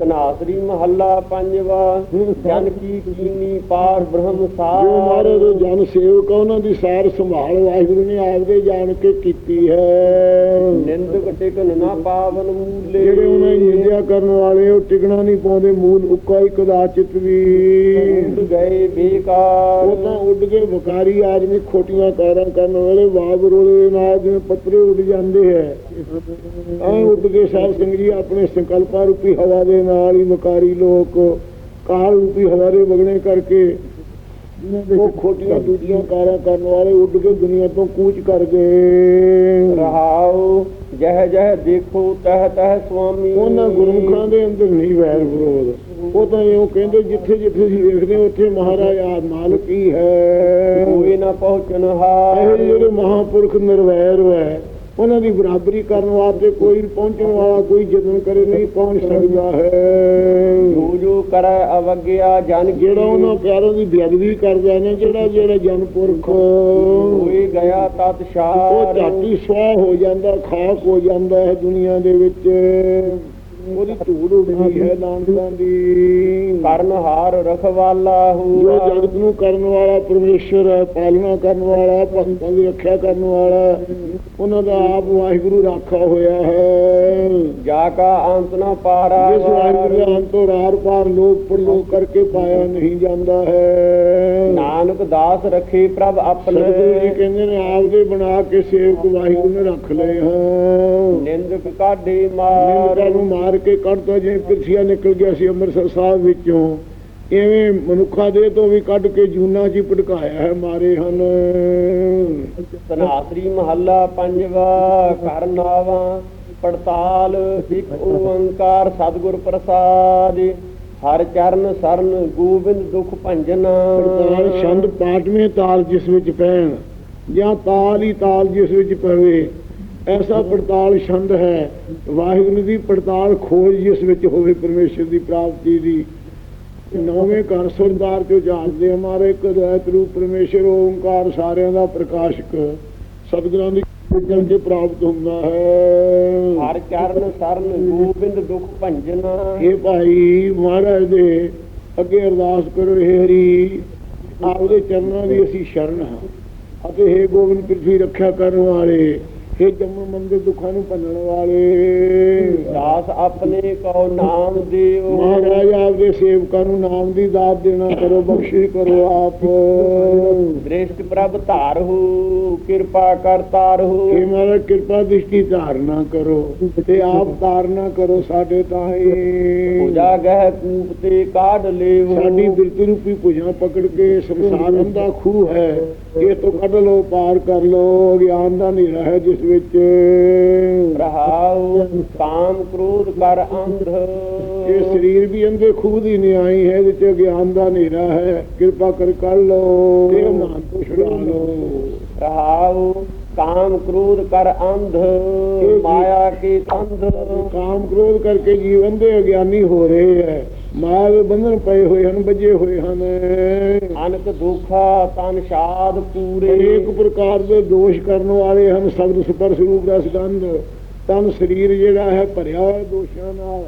ਤਨਾਸਰੀ ਮਹੱਲਾ ਪੰਜਵਾ ਜਨ ਕੀ ਕੀਨੀ ਪਾਰ ਬ੍ਰਹਮ ਜੋ ਸਾਰ ਮਹਾਰਾਜ ਦੇ ਜਨ ਸੇਵਕ ਉਹਨਾਂ ਦੀ ਸਾਰ ਸੰਭਾਲ ਵਾਹਿਗੁਰੂ ਨੇ ਆਪਦੇ ਜਾਣ ਕੇ ਕੀਤੀ ਹੈ। ਨਿੰਦਕ ਟਿਕਨ ਨਾ ਪਾਵਨ ਮੂਲੇ। ਜਿਹੜੇ ਉਹਨਾਂ ਦੀ ਨਿੰਦਿਆ ਕਰਨ ਵਾਲੇ ਉਹ ਟਿਕਣਾ ਨਹੀਂ ਪਾਉਂਦੇ ਮੂਲ ਉੱਕਾ ਹੀ ਕਦਾਚਿਤ ਵੀ। ਉੱਡ ਗਏ ਬੇਕਾਰ। ਉਹ ਤਾਂ ਉੱਡ ਕੇ ਵਕਾਰੀ ਆਦਮੀ ਖੋਟੀਆਂ ਕਾਰਾਂ ਕਰਨ ਵਾਲੇ ਵਾਬ ਰੋਲੇ ਨਾਲ ਜਿਵੇਂ ਪੱਤਰੇ ਉੱਡ ਜਾਂਦੇ ਹੈ। ਐ ਉੱਡ ਕੇ ਸਾਧ ਸਿੰਘ ਜੀ ਆਪਣੇ ਸੰਕਲਪਾਂ ਰੂਪੀ ਹਵਾ ਦੇ ਨਾਲ ਹੀ ਵਕਾਰੀ ਲੋਕ ਕਾਲ ਰੂਪੀ ਹਵਾ ਦੇ ਵਗਣੇ ਕਰਕੇ ਉਹ ਖੋਟੀਆਂ ਦੂਜੀਆਂ ਕਾਰਾਂ ਕਰਨ ਵਾਲੇ ਉੱਡ ਕੇ ਦੁਨੀਆ ਤੋਂ ਕੂਚ ਕਰ ਗਏ। ਰਹਾਉ ਜਹ ਜਹ ਦੇਖੋ ਤਹ ਤਹ ਸੁਆਮੀ। ਉਹਨਾਂ ਗੁਰਮੁਖਾਂ ਦੇ ਅੰਦਰ ਨਹੀਂ ਵੈਰ ਵਿਰੋਧ। ਉਹ ਤਾਂ ਇਹੋ ਕਹਿੰਦੇ ਜਿੱਥੇ ਜਿੱਥੇ ਅਸੀਂ ਵੇਖਦੇ ਹਾਂ, ਉੱਥੇ ਮਹਾਰਾਜ ਆ ਮਾਲਕ ਹੀ ਹੈ। ਕੋਈ ਨਾ ਪਹੁੰਚਨ ਇਹ ਹਾਰ ਜਿਹੜੇ ਮਹਾਪੁਰਖ ਨਿਰਵੈਰ ਹੈ ਉਹਨਾਂ ਦੀ ਬਰਾਬਰੀ ਕਰਨ ਵਾਸਤੇ ਕੋਈ ਪਹੁੰਚਣ ਵਾਲਾ ਕੋਈ ਯਤਨ ਕਰੇ ਨਹੀਂ ਪਹੁੰਚ ਸਕਦਾ ਹੈ। ਜੋ ਜੋ ਕਰੈ ਅਵਗਿਆ ਜਨ ਜਿਹੜਾ ਉਹਨਾਂ ਪਿਆਰਾਂ ਦੀ ਬੇਅਦਬੀ ਕਰਦਾ ਨਾ ਜਿਹੜਾ ਜਿਹੜਾ ਜਨਪੁਰਖ ਹੋਏ ਗਿਆ ਤਤ ਉਹ ਸ਼ਾਰ। ਝਾਟੀ ਸਵਾਹ ਹੋ ਜਾਂਦਾ ਖਾਕ ਹੋ ਜਾਂਦਾ ਹੈ ਦੁਨੀਆ ਦੇ ਵਿੱਚ। ਉਹਦੀ ਧੂੜ ਉੱਡਦੀ ਹੈ ਨਾਨਕਾਂ ਦੀ। ਕਰਨ ਹਾਰ ਰਖਵਾਲਾ ਜੋ ਹੂਆ ਜਗਤ ਨੂੰ ਕਰਨ ਵਾਲਾ ਪਰਮੇਸ਼ਰ ਹੈ ਪਾਲਣਾ ਕਰਨ ਵਾਲਾ ਭਗਤਾਂ ਦੀ ਰੱਖਿਆ ਕਰਨ ਵਾਲਾ ਉਹਨਾਂ ਦਾ ਆਪ ਵਾਹਿਗੁਰੂ ਰਾਖਾ ਹੋਇਆ ਹੈ। ਜਾ ਕਾ ਅੰਤ ਨਾ ਪਾਰਾ ਜਿਸ ਵਾਹਿਗੁਰੂ ਦੇ ਅੰਤੋਂ ਰਾਰ ਪਾਰ ਲੋਕ ਪਰਲੋਕ ਕਰਕੇ ਪਾਇਆ ਨਹੀਂ ਜਾਂਦਾ ਹੈ। ਨਾਨਕ ਦਾਸ ਰੱਖੇ ਪ੍ਰਭ ਸਤਿਗੁਰੂ ਜੀ ਆਪਣੇ ਕਹਿੰਦੇ ਨੇ ਆਪਦੇ ਬਣਾ ਕੇ ਸੇਵਕ ਵਾਹਿਗੁਰੂ ਨੇ ਰੱਖ ਲਏ ਹਾਂ ਨਿੰਦਕ ਕਾਢੇ ਮਾਰ। ਨਿੰਦਕਾਂ ਨੂੰ ਮਾਰ ਕੇ ਕੱਢਦਾ ਜਿਵੇਂ ਪਿਰਸੀਆ ਨਿਕਲ ਗਿਆ ਸੀ ਅੰਮ੍ਰਿਤਸਰ ਸਾਹਿਬ ਵਿੱਚੋਂ ਐਵੇਂ ਮਨੁੱਖਾਂ ਦੇ ਤੋਂ ਵੀ ਕੱਢ ਕੇ ਜੂਨਾ 'ਚ ਹੀ ਭਟਕਾਇਆ ਹੈ ਮਾਰੇ ਹਨ। ਤਨਾਸਰੀ ਮਹੱਲਾ ਪੰਜਵਾ ਕਰ ਨਾਵਾ ਪੜਤਾਲ ਇੱਕ ਓੰਕਾਰ ਸਤਿਗੁਰ ਪ੍ਰਸਾਦ ਹਰ ਚਰਨ ਸਰਨ ਗੋਬਿੰਦ ਦੁਖ ਭੰਜਨ। ਪੜਤਾਲ ਛੰਦ ਪਾਟਵੇਂ ਤਾਲ ਜਿਸ ਵਿੱਚ ਪੈਣ ਜਾਂ ਤਾਲ ਹੀ ਤਾਲ ਜਿਸ ਵਿੱਚ ਪਵੇ ਐਸਾ ਪੜਤਾਲ ਛੰਦ ਹੈ। ਵਾਹਿਗੁਰੂ ਦੀ ਪੜਤਾਲ ਖੋਜ ਜਿਸ ਵਿੱਚ ਹੋਵੇ ਪਰਮੇਸ਼ਰ ਦੀ ਪ੍ਰਾਪਤੀ ਦੀ। ਨੌਵੇਂ ਘਰ ਸੁਰਦਾਰ ਜੋ ਜਾਣਦੇ ਹਮਾਰੇ ਇੱਕ ਅਦੈਤ ਰੂਪ ਪਰਮੇਸ਼ਰ ਓੰਕਾਰ ਸਾਰਿਆਂ ਦਾ ਪ੍ਰਕਾਸ਼ਕ। ਸਤਿਗੁਰਾਂ ਦੀ ਕਿਰਪਾ ਕੇ ਪ੍ਰਾਪਤ ਹੁੰਦਾ ਹੈ। ਹਰ ਚਰਨ ਸਰਨ ਗੋਬਿੰਦ ਦੁਖ ਭੰਜਨ। ਇਹ ਭਾਈ ਮਹਾਰਾਜ ਦੇ ਅੱਗੇ ਅਰਦਾਸ ਕਰੋ ਹੇ ਹਰੀ ਆਪਦੇ ਚਰਨਾਂ ਦੀ ਅਸੀਂ ਸ਼ਰਨ ਹਾਂ। ਅਤੇ ਹੇ ਗੋਬਿੰਦ ਪ੍ਰਿਥਵੀ ਰੱਖਿਆ ਕਰਨ ਵਾਲੇ ਹੇ ਜੰਮ ਮੰਦੇ ਦੁੱਖਾਂ ਨੂੰ ਭੰਨਣ ਵਾਲੇ। ਦਾਸ ਆਪਣੇ ਕਉ ਨਾਮ ਦੇਵ। ਮਹਾਰਾਜ ਆਪਦੇ ਸੇਵਕਾਂ ਨੂੰ ਨਾਮ ਦੀ ਦਾਤ ਦੇਣਾ ਕਰੋ ਬਖਸ਼ਿਸ਼ ਕਰੋ ਆਪ। ਦ੍ਰਿਸ਼ਟ ਪ੍ਰਭ ਧਾਰਹੁ ਕਿਰਪਾ ਕਰ ਤਾਰਹੁ ਇਹ ਮਹਾਰਾਜ ਕਿਰਪਾ ਦ੍ਰਿਸ਼ਟੀ ਧਾਰਨਾ ਕਰੋ ਤੇ ਆਪ ਧਾਰਨਾ ਕਰੋ ਸਾਡੇ ਤਾਹੀ। ਪੂਜਾ ਗਹਿ ਕੂਪ ਤੇ ਕਾਢ ਲੇਵ। ਸਾਡੀ ਬਿਰਤੀ ਰੂਪੀ ਭੁਜਾਂ ਪਕੜ ਕੇ ਸੰਸਾਰ ਅੰਦਾ ਖੂਹ ਹੈ। ਇਹ ਤੋਂ ਕੱਢ ਲੋ ਪਾਰ ਕਰ ਲੋ ਗਿਆਨ ਦਾ ਹਨੇਰਾ ਹੈ ਜਿਸ ਵਿੱਚ। ਰਹਾਉ ਕਾਮ ਕ੍ਰੋਧ ਕਰ ਅੰਧ। ਇਹ ਸਰੀਰ ਵੀ ਅੰਦੇ ਖੂਹ ਦੀ ਨਿਆਈ ਹੈ ਇਹਦੇ ਚ ਗਿਆਨ ਦਾ ਹਨੇਰਾ ਹੈ। ਕਿਰਪਾ ਕਰ ਕੱਢ ਲੋ ਇਹ ਮਾਨ ਤੋਂ ਛੁਡਾ ਲੋ ਰਹਾਉ ਕਾਮ ਕ੍ਰੋਧ ਕਰ ਅੰਧ। ਮਾਇਆ ਕੇ ਕੰਧ। ਕਾਮ ਕ੍ਰੋਧ ਕਰਕੇ ਜੀਵਨ ਦੇ ਅਗਿਆਨੀ ਹੋ ਰਹੇ ਹੈ। ਦੇ ਬੰਧਨ ਪਏ ਹੋਏ ਹਨ ਬੱਜੇ ਹੋਏ ਹਨ। ਅਨਕ ਦੁਖਾ ਤਨ ਸ਼ਾਦ ਪੂਰੇ। ਅਨੇਕ ਪ੍ਰਕਾਰ ਦੇ ਦੋਸ਼ ਕਰਨ ਵਾਲੇ ਹਨ ਸਬਦ ਸੁਪਰ ਸਰੂਪ ਦਾ ਸਿਕੰਦ ਤਨ ਸਰੀਰ ਜਿਹੜਾ ਹੈ ਭਰਿਆ ਹੋਇਆ ਦੋਸ਼ਾਂ ਨਾਲ।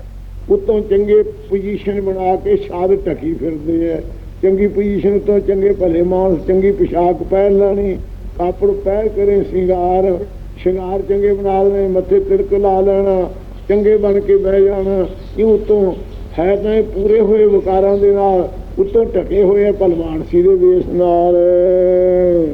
ਉਤੋਂ ਚੰਗੇ ਪੋਜੀਸ਼ਨ ਬਣਾ ਕੇ ਸ਼ਾਦ ਢਕੀ ਫਿਰਦੇ ਐ। ਚੰਗੀ ਪੋਜੀਸ਼ਨ ਤੋਂ ਚੰਗੇ ਭਲੇ ਮਾਨਸ ਚੰਗੀ ਪਿਸ਼ਾਕ ਪਹਿਨ ਲੈਣੀ। ਕਾਪੜ ਪਹਿਨ ਕਰੇ ਸ਼ਿੰਗਾਰ। ਸ਼ਿੰਗਾਰ ਚੰਗੇ ਬਣਾ ਲੈਣੇ ਮੱਥੇ ਤਿਲਕ ਲਾ ਲੈਣਾ। ਚੰਗੇ ਬਣ ਕੇ ਬਹਿ ਜਾਣਾ। ਇਹ ਉਤੋਂ ਹੈ ਤਾਂ ਇਹ ਪੂਰੇ ਹੋਏ ਵਿਕਾਰਾਂ ਦੇ ਨਾਲ ਉਤੋਂ ਢਕੇ ਹੋਏ ਆ ਭਲਵਾਨਸੀ ਦੇ ਵੇਸ ਨਾਲ।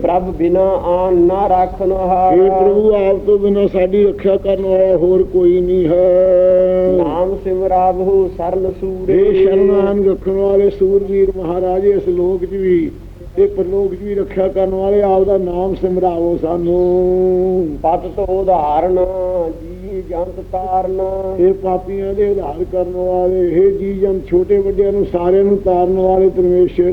ਪ੍ਰਭ ਬਿਨਾ ਆਨ ਨਾ ਰਾਖਨ ਇਹ ਹਾਰ। ਪ੍ਰਭੂ ਆਪ ਤੋਂ ਬਿਨਾਂ ਸਾਡੀ ਰੱਖਿਆ ਕਰਨ ਵਾਲਾ ਹੋਰ ਕੋਈ ਨਹੀਂ ਹੈ। ਨਾਮ ਸਿਮਰਾਵਹੁ ਸਰਨ ਸੂਰੇ ਇਹ ਸ਼ਰਨਾਨ ਰੱਖਣ ਵਾਲੇ ਸੂਰਵੀਰ ਮਹਾਰਾਜ ਇਸ ਲੋਕ 'ਚ ਵੀ ਤੇ ਪਰਲੋਕ 'ਚ ਵੀ ਰੱਖਿਆ ਕਰਨ ਵਾਲੇ ਆਪ ਦਾ ਨਾਮ ਸਿਮਰਾਵੋ ਸਾਨੂੰ। ਪਤ ਤੋਂ ਉਦਾਹਰਨ ਜੀ। ਜੰਤ ਤਾਰਨ। ਇਹ ਪਾਪੀਆਂ ਦੇ ਉਧਾਰ ਕਰਨ ਵਾਲੇ ਇਹ ਜੀ ਜਨ ਛੋਟੇ ਵੱਡਿਆਂ ਨੂੰ ਸਾਰਿਆਂ ਨੂੰ ਤਾਰਨ ਵਾਲੇ ਪਰਮੇਸ਼ਰ।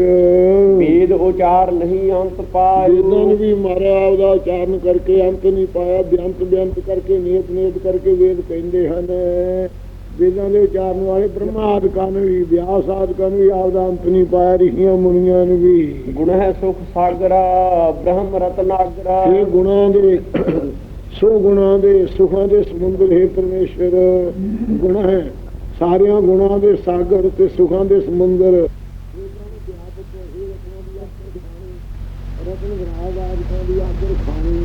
ਵੇਦ ਉਚਾਰ ਨਹੀਂ ਅੰਤ ਨੂੰ ਪਾਇਓ ਵੀ ਮਾਰਿਆ ਆਪਦਾ ਉਚਾਰਨ ਕਰਕੇ ਅੰਤ ਨਹੀਂ ਪਾਇਆ ਬੇਅੰਤ ਬੇਅੰਤ ਕਰਕੇ ਨਿਯਤ ਨਿਯਤ ਕਰਕੇ ਵੇਦ ਕਹਿੰਦੇ ਹਨ। ਵੇਦਾਂ ਦੇ ਉਚਾਰਨ ਵਾਲੇ ਬ੍ਰਹਮਾ ਆਦਿਕਾਂ ਨੂੰ ਵੀ ਵਿਆਸ ਆਦਿਕਾਂ ਨੂੰ ਵੀ ਆਪਦਾ ਅੰਤ ਨਹੀਂ ਪਾਇਆ ਰਿਸ਼ੀਆਂ ਮੁਨੀਆਂ ਨੂੰ ਵੀ। ਗੁਣ ਹੈ ਸੁਖ ਸਾਗਰਾ ਬ੍ਰਹਮ ਰਤਨਾਗਰਾ। ਇਹ ਗੁਣਾਂ ਦੇ ਸੋ ਗੁਣਾਂ ਦੇ ਸੁਖਾਂ ਦੇ ਸਮੁੰਦਰ ਹੈ ਪਰਮੇਸ਼ਰ ਗੁਣ ਹੈ। ਸਾਰਿਆਂ ਗੁਣਾਂ ਦੇ ਸਾਗਰ ਤੇ ਸੁਖਾਂ ਦੇ ਸਮੁੰਦਰ ਰਤਨ ਆਦਿਕਾਂ ਦੀ ਆਦਰ ਖਾਣੀ।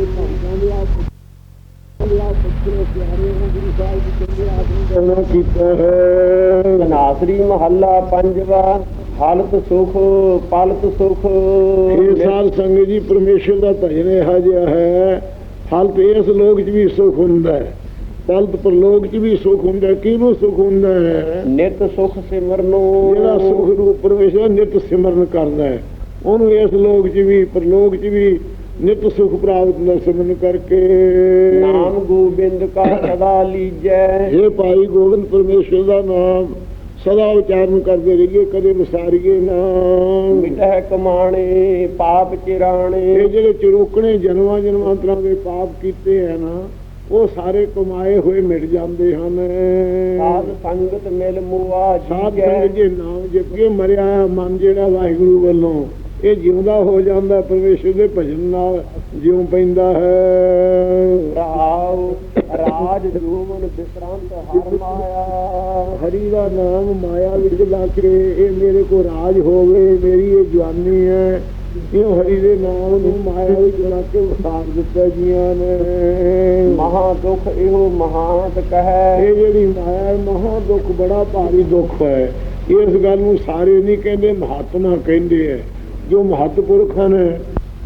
ਇਹ ਦੇ ਪਿਆਰੇ ਗੁਰੂ ਸਾਹਿਬ ਜੀ ਕਹਿੰਦੇ ਆਦਮੀ ਕਰਨਾ ਕੀਤਾ ਹੈ। ਤਨਾਸਰੀ ਮਹੱਲਾ ਪੰਜਵਾ। ਹਾਲਤ ਸੁਖ ਪਲਤ ਸੁਖ। ਇਹ ਸਾਧ ਸੰਗਤ ਜੀ ਪਰਮੇਸ਼ਰ ਦਾ ਭਜਨ ਇਹੋ ਜਿਹਾ ਹੈ ਹਾਲਤ ਇਸ ਲੋਕ 'ਚ ਵੀ ਸੁਖ ਹੁੰਦਾ ਹੈ। ਪਲਤ ਪਰਲੋਕ 'ਚ ਵੀ ਸੁਖ ਹੁੰਦਾ ਕਿਹਨੂੰ ਸੁਖ ਹੁੰਦਾ ਹੈ? ਨਿਤ ਸੁਖ ਸਿਮਰਨੋ। ਜਿਹੜਾ ਸੁਖ ਰੂਪ ਪਰਮੇਸ਼ਰ ਨਿਤ ਸਿਮਰਨ ਕਰਦਾ ਹੈ ਉਹਨੂੰ ਇਸ ਲੋਕ 'ਚ ਵੀ ਪਰਲੋਕ 'ਚ ਵੀ ਨਿਤ ਸੁਖ ਪ੍ਰਾਪਤ ਹੁੰਦਾ ਸਿਮਰਨ ਕਰਕੇ। ਨਾਮ ਗੋਬਿੰਦ ਕਾ ਸਦਾ ਲੀਜੈ। ਇਹ ਭਾਈ ਗੋਬਿੰਦ ਪਰਮੇਸ਼ਰ ਦਾ ਨਾਮ। ਸਦਾ ਉਚਾਰਨ ਕਰਦੇ ਰਹੀਏ ਕਦੇ ਵਿਸਾਰੀਏ ਨਾ। ਮਿਟਹਿ ਕਮਾਣੇ ਪਾਪ ਚਿਰਾਣੇ। ਇਹ ਜਿਹੜੇ ਚਰੋਕਣੇ ਜਨਮਾਂ ਜਨਮਾਂਤਰਾਂ ਦੇ ਪਾਪ ਕੀਤੇ ਹੈ ਨਾ ਉਹ ਸਾਰੇ ਕਮਾਏ ਹੋਏ ਮਿਟ ਜਾਂਦੇ ਹਨ। ਸਾਧ ਸੰਗਤ ਮਿਲ ਮੁਆ ਸਾਧ ਜੀਜੈ। ਸੰਗਤ ਜੇ ਨਾਮ ਜਪ ਕੇ ਮਰਿਆ ਮਨ ਜਿਹੜਾ ਵਾਹਿਗੁਰੂ ਵੱਲੋਂ। ਇਹ ਜਿਉਂਦਾ ਹੋ ਜਾਂਦਾ ਪਰਮੇਸ਼ਰ ਦੇ ਭਜਨ ਨਾਲ ਜਿਉਂ ਪੈਂਦਾ ਹੈ। ਰਾਉ ਰਾਜ ਜੂਵਨ ਬਿਸਰਾਂਤ ਹਰ ਮਾਇਆ। ਹਰੀ ਦਾ ਨਾਮ ਮਾਇਆ ਵਿੱਚ ਲਾ ਕੇ ਇਹ ਮੇਰੇ ਕੋ ਰਾਜ ਹੋਵੇ ਮੇਰੀ ਇਹ ਜਵਾਨੀ ਹੈ। ਇਹ ਹਰੀ ਦੇ ਨਾਮ ਨੂੰ ਮਾਇਆ ਵਿੱਚ ਲਾ ਕੇ ਵਸਾਰ ਦਿੱਤਾ ਜੀਆਂ ਨੇ। ਮਹਾ ਦੁਖ ਇਹੋ ਮਹਾਤ ਕਹੈ। ਇਹ ਜਿਹੜੀ ਮਾਇਆ ਮਹਾ ਦੁੱਖ ਬੜਾ ਭਾਰੀ ਦੁੱਖ ਹੈ। ਇਸ ਗੱਲ ਨੂੰ ਸਾਰੇ ਨਹੀਂ ਕਹਿੰਦੇ ਮਹਾਤਮਾ ਕਹਿੰਦੇ ਹੈ। ਜੋ ਮਹਤਪੁਰਖ ਹਨ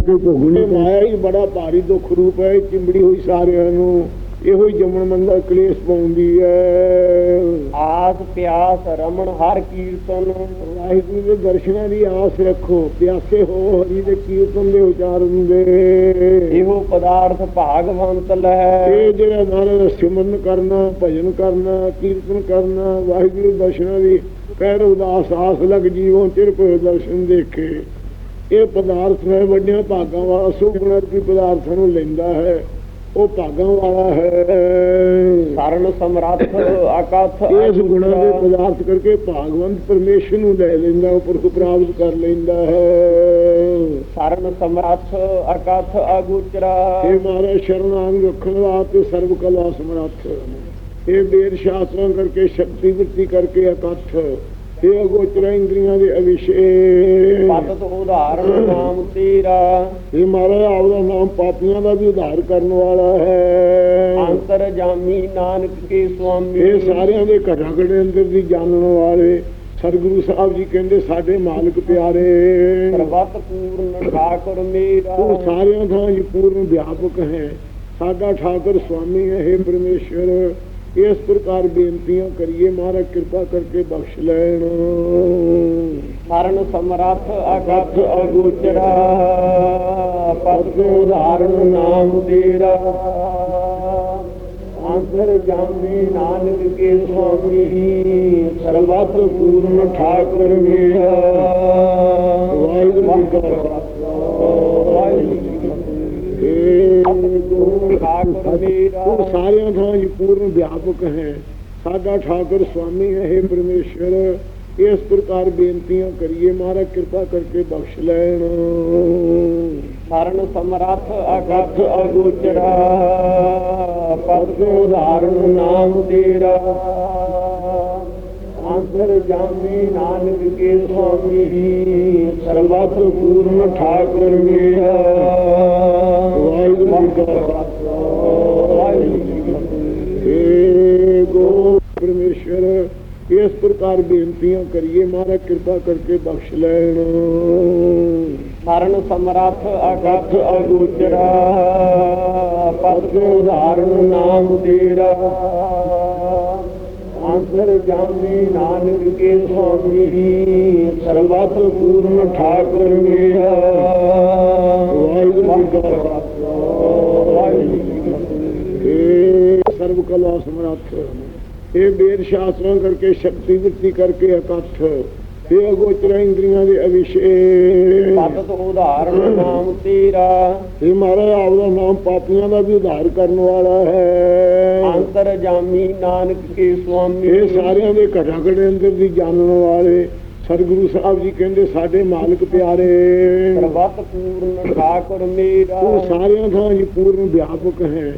ਕਿ ਭੋਗਣੇ ਮਾਇਆ ਹੀ ਬੜਾ ਭਾਰੀ ਦੁੱਖ ਰੂਪ ਹੈ ਚਿੰਬੜੀ ਹੋਈ ਸਾਰਿਆਂ ਨੂੰ। ਇਹੋ ਹੀ ਜੰਮਣ ਮੰਦਾ ਕਲੇਸ਼ ਪਾਉਂਦੀ ਹੈ। ਆਸ ਪਿਆਸ ਰਮਣ ਹਰ ਕੀਰਤਨ। ਵਾਹਿਗੁਰੂ ਦੇ ਦਰਸ਼ਨਾਂ ਦੀ ਆਸ ਰੱਖੋ। ਪਿਆਸੇ ਹੋ ਹਰੀ ਦੇ ਕੀਰਤਨ ਦੇ ਉਚਾਰਨ ਦੇ ਇਹੋ ਪਦਾਰਥ ਭਾਗਵੰਤ ਲਹਿ ਇਹ ਜਿਹੜਾ ਦਾ ਸਿਮਰਨ ਕਰਨਾ ਭਜਨ ਕਰਨਾ ਕੀਰਤਨ ਕਰਨਾ ਵਾਹਿਗੁਰੂ ਦਰਸ਼ਨਾਂ ਦੀ ਕਹਿਰ ਉਦਾਸ ਆਸ ਲਗ ਜੀਵੋਂ ਚਿਰ ਪਏ ਦਰਸ਼ਨ ਦੇਖੇ। ਇਹ ਪਦਾਰਥ ਹੈ ਵੱਡਿਆਂ ਭਾਗਾਂ ਵਾਲਾ ਸੁਗੁਣ ਰੂਪੀ ਪਦਾਰਥਾਂ ਨੂੰ ਲੈਂਦਾ ਹੈ ਉਹ ਭਾਗਾਂ ਵਾਲਾ ਹੈ। ਸਰਨ ਸਮਰੱਥ ਅਕਥ ਇਸ ਗੁਣਾਂ ਦੇ ਪਦਾਰਥ ਕਰਕੇ ਭਾਗਵੰਤ ਪਰਮੇਸ਼ਰ ਨੂੰ ਲੈ ਲੈਂਦਾ ਉਹ ਪੁਰਖ ਪ੍ਰਾਪਤ ਕਰ ਲੈਂਦਾ ਹੈ। ਸਰਨ ਸਮਰੱਥ ਅਕਥ ਅਗੋਚਰਾ ਇਹ ਮਹਾਰਾਜ ਸ਼ਰਨਾਂਗ ਰੱਖਣ ਵਾਸਤੇ ਸਰਬ ਕਲਾ ਸਮਰੱਥ। ਇਹ ਵੇਦ ਸ਼ਾਸਤਰਾਂ ਕਰਕੇ ਸ਼ਕਤੀ ਵਰਤੀ ਕਰਕੇ ਇਕੱਠ ਇਹ ਅਗੋਚਰਾ ਇੰਦਰੀਆਂ ਦੇ ਅਵਿਸ਼ੇ ਪਤਤ ਉਦਾਹਰਣ ਨਾਮ ਤੇਰਾ। ਇਹ ਮਹਾਰਾਜ ਆਪਦਾ ਨਾਮ ਪਾਪੀਆਂ ਦਾ ਵੀ ਉਧਾਰ ਕਰਨ ਵਾਲਾ ਹੈ। ਅੰਤਰ ਜਾਮੀ ਨਾਨਕ ਕੇ ਸੁਆਮੀ। ਇਹ ਸਾਰਿਆਂ ਦੇ ਘਟਾ ਘੜੇ ਅੰਦਰ ਦੀ ਜਾਣਨ ਵਾਲੇ ਸਤਿਗੁਰੂ ਸਾਹਿਬ ਜੀ ਕਹਿੰਦੇ ਸਾਡੇ ਮਾਲਕ ਪਿਆਰੇ। ਸਰਬਤ ਪੂਰਨ ਠਾਕੁਰ ਮੇਰਾ। ਤੂੰ ਸਾਰਿਆਂ ਥਾਂ ਹੀ ਪੂਰਨ ਵਿਆਪਕ ਹੈ। ਸਾਡਾ ਠਾਕਰ ਸੁਆਮੀ ਹੈ ਪਰਮੇਸ਼ਰ ਇਸ ਪ੍ਰਕਾਰ ਬੇਨਤੀਆਂ ਕਰੀਏ ਮਹਾਰਾਜ ਕਿਰਪਾ ਕਰਕੇ ਬਖਸ਼ ਲੈਣ। ਸਰਨ ਸਮਰੱਥ ਅਗਤ ਅਗੋਚਰਾ ਪਤ ਉਦਾਹਰਣ ਨਾਮ ਤੇਰਾ। ਅੰਤਰ ਜਾਮੀ ਨਾਨਕ ਕੇ ਸੁਆਮੀ ਸਰਬਤ ਪੂਰਨ ਠਾਕੁਰ ਮੇਰਾ। ਵਾਹਿਗੁਰੂ ਜੀ ਕਾ ਖਾਲਸਾ ਵਾਹਿਗੁਰੂ ਜੀ ਕੀ ਇਹ ਸਾਰਿਆਂ ਥਾਂ ਹੀ ਪੂਰਨ ਵਿਆਪਕ ਹੈ। ਸਾਡਾ ਠਾਕਰ ਸੁਆਮੀ ਹੈ हे ਪਰਮੇਸ਼ਰ। ਇਸ ਪ੍ਰਕਾਰ ਬੇਨਤੀਆਂ ਕਰੀਏ ਮਹਾਰਾ ਕਿਰਪਾ ਕਰਕੇ ਬਖਸ਼ ਲੈਣ। ਸਰਨ ਸਮਰੱਥ ਅਗਤ ਅਗੋਚਰਾ ਪਤ ਉਦਾਹਰਣ ਨਾਮ ਤੇਰਾ। ਅੰਤਰ ਜਾਮੀ ਨਾਨਕ ਕੇ ਸੁਆਮੀ, ਸਰਬਤ ਪੂਰਨ ਠਾਕੁਰ ਮੇਰਾ। ਹੇ ਗੋ ਪਰਮੇਸ਼ਰ ਇਸ ਪ੍ਰਕਾਰ ਬੇਨਤੀਆਂ ਕਰੀਏ ਮਹਾਰਾਜ ਕਿਰਪਾ ਕਰਕੇ ਬਖਸ਼ ਲੈਣ। ਸਰਨ ਸਮਰੱਥ ਅਗਤ ਅਗੋਚਰਾ ਪਤ ਉਦਾਹਰਣ ਨਾਮ ਤੇਰਾ। ਅੰਤਰ ਜਾਮੀ ਨਾਨਕ ਕੇ ਸੁਆਮੀ ਸਰਬਤ ਪੂਰਨ ਠਾਕੁਰ ਮੇਰਾ ਵਾਹਿਗੁਰੂ ਜੀ ਕਾ ਖਾਲਸਾ ਵਾਹਿਗੁਰੂ ਜੀ ਕੀ ਫਤਿਹ ਏ ਸਰਬ ਕਲਾ ਸਮਰੱਥ ਇਹ ਵੇਦ ਸ਼ਾਸਤਰਾਂ ਕਰਕੇ ਸ਼ਕਤੀ ਵਰਤੀ ਕਰਕੇ ਇਕੱਠ। ਇਹ ਅਗੋਚਰਾ ਇੰਦਰੀਆਂ ਦੇ ਨਾਮ ਤੇਰਾ। ਇਹ ਨਾਮ ਪਾਪੀਆਂ ਦਾ ਵੀ ਉਧਾਰ ਕਰਨ ਵਾਲਾ ਹੈ। ਅੰਤਰ ਜਾਮੀ ਨਾਨਕ ਕੇ ਸੁਆਮੀ। ਇਹ ਸਾਰਿਆਂ ਦੇ ਘਟਾ ਘੜੇ ਅੰਦਰ ਦੀ ਜਾਣਨ ਵਾਲੇ ਸਤਿਗੁਰੂ ਸਾਹਿਬ ਜੀ ਕਹਿੰਦੇ ਸਾਡੇ ਮਾਲਕ ਪਿਆਰੇ। ਸਰਬਤ ਪੂਰਨ ਠਾਕੁਰ ਮੇਰਾ। ਤੂੰ ਸਾਰਿਆਂ ਥਾਂ ਹੀ ਪੂਰਨ ਵਿਆਪਕ ਹੈ।